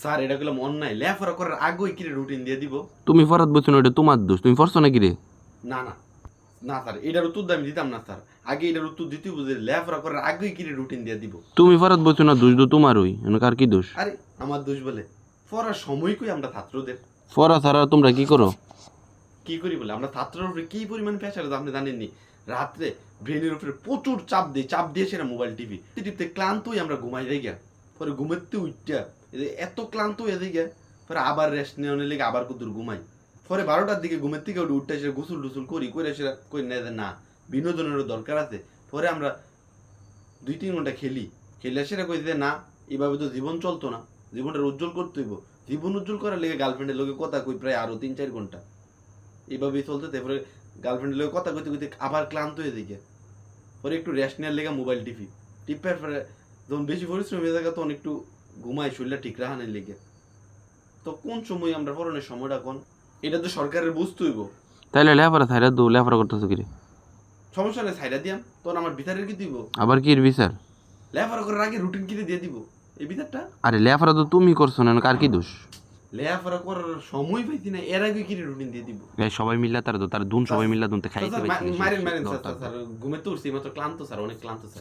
Sir এটা গেলাম অন্যায়। লেফারা করার আগেই কিরে রুটিন দিয়ে দিব? তুমি ফরাত বলছো না এটা তোমার দোষ। তুমি পড়ছো নাকি রে? না না। না স্যার এটার উত্তর আমি দিতাম না স্যার। আগে এটার উত্তর দিতে বুঝে লেফারা করার আগেই কিরে রুটিন দিয়ে দিব। তুমি ফরাত বলছো না দোষ তো তোমারই। কার কি দোষ? আরে আমার দোষ বলে পড়ার সময় কই আমরা ছাত্রদের? পড়া ছাড়া তোমরা কি করো? কি করি বলে আমরা ছাত্রের উপরে কি পরিমাণ প্রেশার আপনি জানেননি? রাত্রে ব্রেনের উপরে প্রচুর চাপ দিয়ে চাপ দিয়ে সেটা মোবাইল টিভি টিপতে ক্লান্ত আমরা ঘুমাই যাই গিয়া পরে ঘুমাতে উঠটা এত ক্লান্ত যাই পরে আবার রেস্ট নেওয়ার লেগে আবার কুতুর ঘুমাই। পরে বারোটার দিকে ঘুমের থেকে উঠে উঠতে সেটা গুসুল টুসুল করি করে সেটা করি না না, বিনোদনেরও দরকার আছে। পরে আমরা দুই তিন ঘণ্টা খেলি। খেলে সেটা কই যে না এইভাবে তো জীবন চলতো না। জীবনটা উজ্জ্বল করতে হইব। জীবন উজ্জ্বল করার লেগে গার্লফ্রেন্ডের লোকে কথা কই প্রায় আরও তিন চার ঘণ্টা। এইভাবেই চলতে তারপরে গার্লফ্রেন্ডের লোকে কথা কইতে কইতে আবার ক্লান্ত হয়ে দিকে পরে একটু রেস্ট নেওয়ার লেগে মোবাইল টিপি। টিপার পরে যখন বেশি পরিশ্রম হয়ে থাকে, তখন একটু ঘুমাই শরীরটা ঠিক রাখানোর লেগে। তো কোন সময় আমরা পড়ানোর সময়টা কোন? এটা তো সরকারের বুঝতে হইব তাইলে লেফারা ছাইরা দো লেফারা করতেছো কি রে সমস্যা নেই সাইডা দিয়াম। তখন আমার ভিতরের কি দিব? আবার কি এর বিচার? লেফারা করার আগে রুটিন কিনে দিয়ে দিব? এই ভিতরটা আরে লেফারা তো তুমি করছ না কার কি দোষ? লেফারা করার সময় পাইছি না এর আগে কি রুটিন দিয়ে দিব? এই সবাই মিল্লা তার তো তার দুন সবাই মিল্লা দুনতে খাইতে পাইছি মারেন মারেন স্যার স্যার ঘুমে তো উঠছি মাত্র ক্লান্ত স্যার অনেক ক্লান্ত স্যার।